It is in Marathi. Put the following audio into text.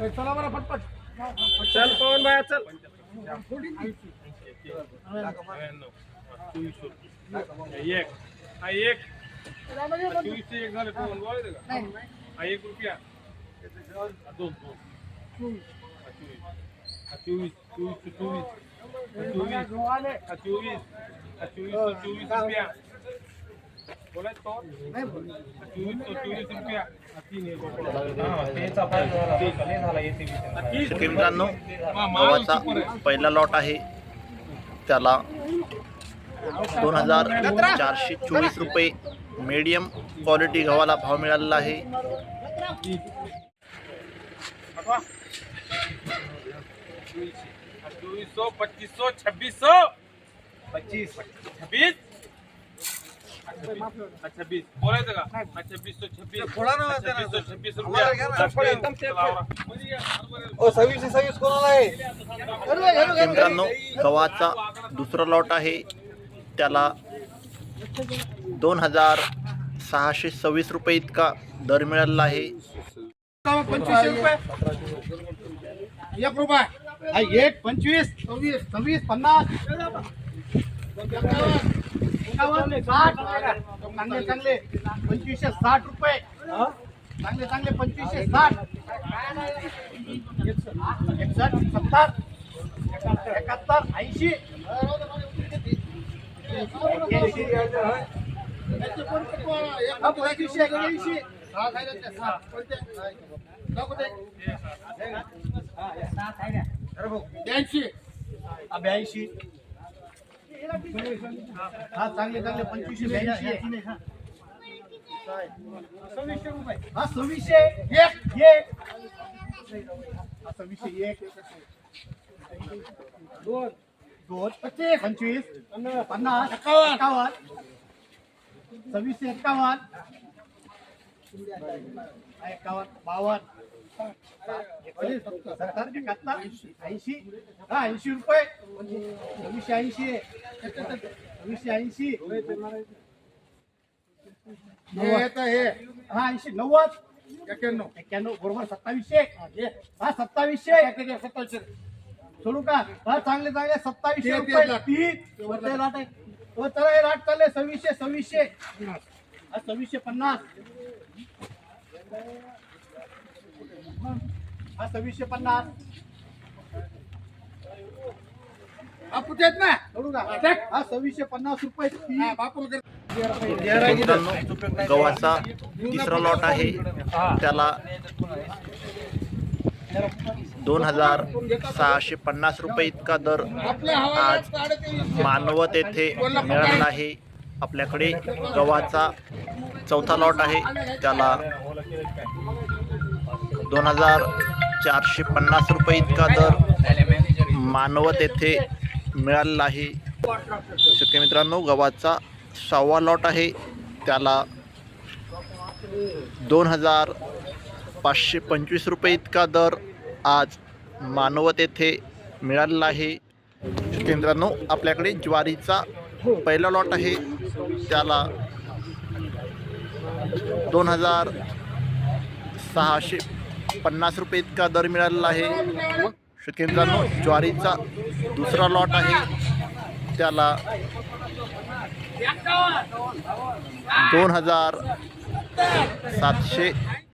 चला बरं पटपट. चल पवन बाया चल. एक. हा एक. चोवीसशे एक झाले पवन. बोलायचं का? हा एक रुपया. दोन दोन. चोवीस. हा चोवीस. चोवीस. चोवीस चोवीस. हा चोवीस. हा चोवीस चोवीस रुपया. शेतकरी मित्रांनो गव्हाचा पहिला लॉट आहे. त्याला दोन हजार चारशे चोवीस रुपये मीडियम क्वालिटी गव्हाला भाव मिळालेला आहे. चोवीस सौ पच्चीस सौ छब्बीस सौ पच्चीस छब्बीस बोलायचं का? छब्बीस. छब्बीस सव्वीस कोणाला आहे? मित्रांनो गव्हाचा दुसरा लॉट आहे. त्याला दोन हजार सहाशे सव्वीस रुपये इतका दर मिळालेला आहे. पंचवीसशे रुपये. एक रुपये. हा, एक पंचवीस सव्वीस सव्वीस पन्नास. एकावन्न, साठ चांगले चांगले पंचवीसशे साठ रुपये चांगले चांगले पंचवीसशे साठ एकसष्ट सत्तर एकाहत्तर ऐंशी हा, पंचवीसशे एक्क्याऐंशी सहा खायला सहा कोणते सहा कुठे ब्याऐंशी हा, ब्याऐंशी हा चांगले चांगले. पंचवीसशे ब्याऐंशी हा सव्वीसशे एक एक हा सव्वीसशे एक. दोन. दोन पच्चीस. पंचवीस. पन्नास. एकावन्न एकावन्न. सव्वीसशे एकावन्न. एकावन्न बावन्न. ऐंशी हा ऐंशी रुपये. सव्वीसशे ऐंशी सव्वीसशे ऐंशी. हा ऐंशी नव्वद. एक्क्याण्णव. एक्क्याण्णव बरोबर सत्तावीसशे. हा सत्तावीसशे. सत्तावीसशे सोडू का? हा चांगले चांगले सत्तावीसशे रुपये लाट. आहे. हो चला हे लाट चालले सव्वीसशे सव्वीसशे. हा सव्वीसशे पन्नास. हा सव्वीसशे पन्नास. कुठे आहेत ना? सोडू का हा सव्वीसशे पन्नास रुपये तीन बापूल शेतकरी मित्रांनो गव्हाचा तिसरा लॉट आहे. त्याला दोन हजार सहाशे पन्नास रुपये इतका दर आज मानवत येथे मिळालेला आहे. आपल्याकडे गव्हाचा चौथा लॉट आहे. त्याला दोन हजार चारशे पन्नास रुपये इतका दर मानवत येथे मिळालेला आहे शेतकरी मित्रांनो गव्हाचा सहावा लॉट आहे. त्याला दोन हजार पाचशे पंचवीस रुपये इतका दर आज मानवत येथे मिळालेला आहे शेतकरी मित्रांनो आपल्याकडे ज्वारीचा पहिला लॉट आहे. त्याला दोन हजार सहाशे पन्नास रुपये इतका दर मिळालेला आहे. शेतकरी ज्वारीचा दुसरा लॉट आहे. त्याला दोन हजार सातशे